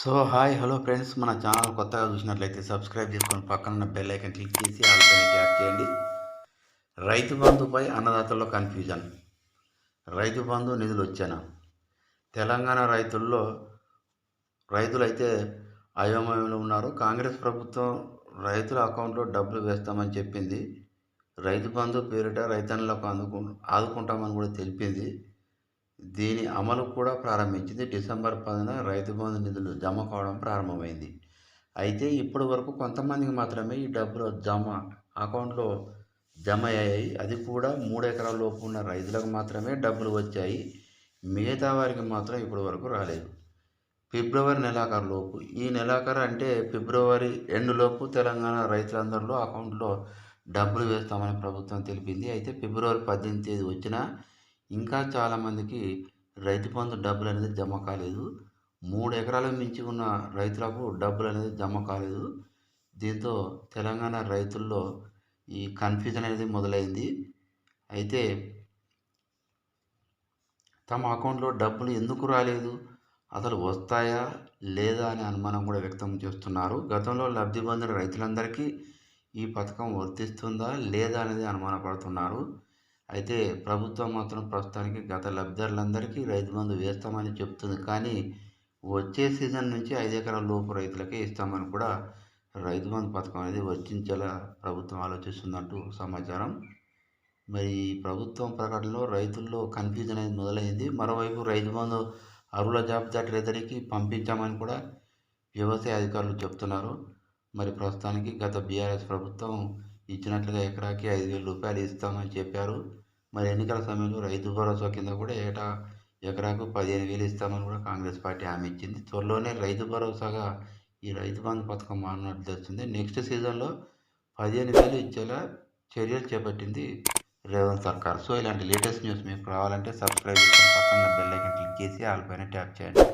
So hi hello friends. మన channel కొత్తగా చూసినట్లయితే సబ్స్క్రైబ్ చేసుకొని పక్కన ఉన్న బెల్ ఐకన్ క్లిక్ చేసి ఆల్ పైన ట్యాప్ చేయండి. రైతు బంధుపై అన్నదాతల్లో కన్ఫ్యూజన్. రైతు బంధు నిధులు వచ్చాను? తెలంగాణ రైతుల్లో రైతులైతే అయోమయంలో ఉన్నారు. కాంగ్రెస్ ప్రభుత్వం రైతుల అకౌంట్లో డబ్బులు వేస్తామని చెప్పింది. రైతు బంధు పేరిట రైతన్నులకు అందుకు ఆదుకుంటామని కూడా తెలిపింది. దీని అమలు కూడా ప్రారంభించింది డిసెంబర్ పదిన రైతు బంధు నిధులు జమ కావడం ప్రారంభమైంది. అయితే ఇప్పటి వరకు కొంతమందికి మాత్రమే ఈ డబ్బులు జమ అకౌంట్లో జమ అయ్యాయి అది కూడా మూడు ఎకరాల లోపు ఉన్న రైతులకు మాత్రమే డబ్బులు వచ్చాయి. మిగతా వారికి మాత్రం ఇప్పటి వరకు రాలేదు. ఫిబ్రవరి నెలాఖరు లోపు. ఈ నెలాఖరు అంటే ఫిబ్రవరి ఎండ్ లోపు తెలంగాణ రైతులందరిలో అకౌంట్లో డబ్బులు వేస్తామని ప్రభుత్వం తెలిపింది. అయితే ఫిబ్రవరి పద్దెనిమిది తేదీ వచ్చినా ఇంకా చాలామందికి రైతు బంధు డబ్బులు అనేది జమ కాలేదు. మూడు ఎకరాల మించి ఉన్న రైతులకు డబ్బులు అనేది జమ కాలేదు. దీంతో తెలంగాణ రైతుల్లో ఈ కన్ఫ్యూజన్ అనేది మొదలైంది. అయితే తమ అకౌంట్లో డబ్బులు ఎందుకు రాలేదు? అసలు వస్తాయా లేదా అనే అనుమానం కూడా వ్యక్తం చేస్తున్నారు. గతంలో లబ్ధి పొందిన రైతులందరికీ ఈ పథకం వర్తిస్తుందా లేదా అనేది అనుమానపడుతున్నారు. అయితే ప్రభుత్వం మాత్రం ప్రస్తుతానికి గత లబ్ధిదారులందరికీ రైతు బంధు వేస్తామని చెప్తుంది. కానీ వచ్చే సీజన్ నుంచి ఐదు ఎకరాల లోపు రైతులకే ఇస్తామని కూడా రైతు బంధు పథకం అనేది వర్తించేలా ప్రభుత్వం ఆలోచిస్తుందంటూ సమాచారం. మరి ప్రభుత్వం ప్రకటనలో రైతుల్లో కన్ఫ్యూజన్ అనేది మొదలైంది. మరోవైపు రైతు బంధు అరువుల జాబితా రైతులకి పంపించామని కూడా వ్యవసాయ అధికారులు చెప్తున్నారు. మరి ప్రస్తుతానికి గత బీఆర్ఎస్ ప్రభుత్వం ఇచ్చినట్లుగా ఎకరాకి ఐదు వేల రూపాయలు ఇస్తామని చెప్పారు. మరి ఎన్నికల సమయంలో రైతు భరోసా కింద కూడా ఏటా ఎకరాకు పదిహేను వేలు ఇస్తామని కూడా కాంగ్రెస్ పార్టీ హామీ ఇచ్చింది. త్వరలోనే రైతు భరోసాగా ఈ రైతు బంధు పథకం మారినట్లు తెలుస్తుంది. నెక్స్ట్ సీజన్లో పదిహేను వేలు ఇచ్చేలా చర్యలు చేపట్టింది రేవంత్ సర్కార్. సో ఇలాంటి లేటెస్ట్ న్యూస్ మీకు రావాలంటే సబ్స్క్రైబ్ చేసుకొని పక్కన బెల్ ఐకన్ క్లిక్ చేసి ఆల్ పైన ట్యాప్ చేయండి.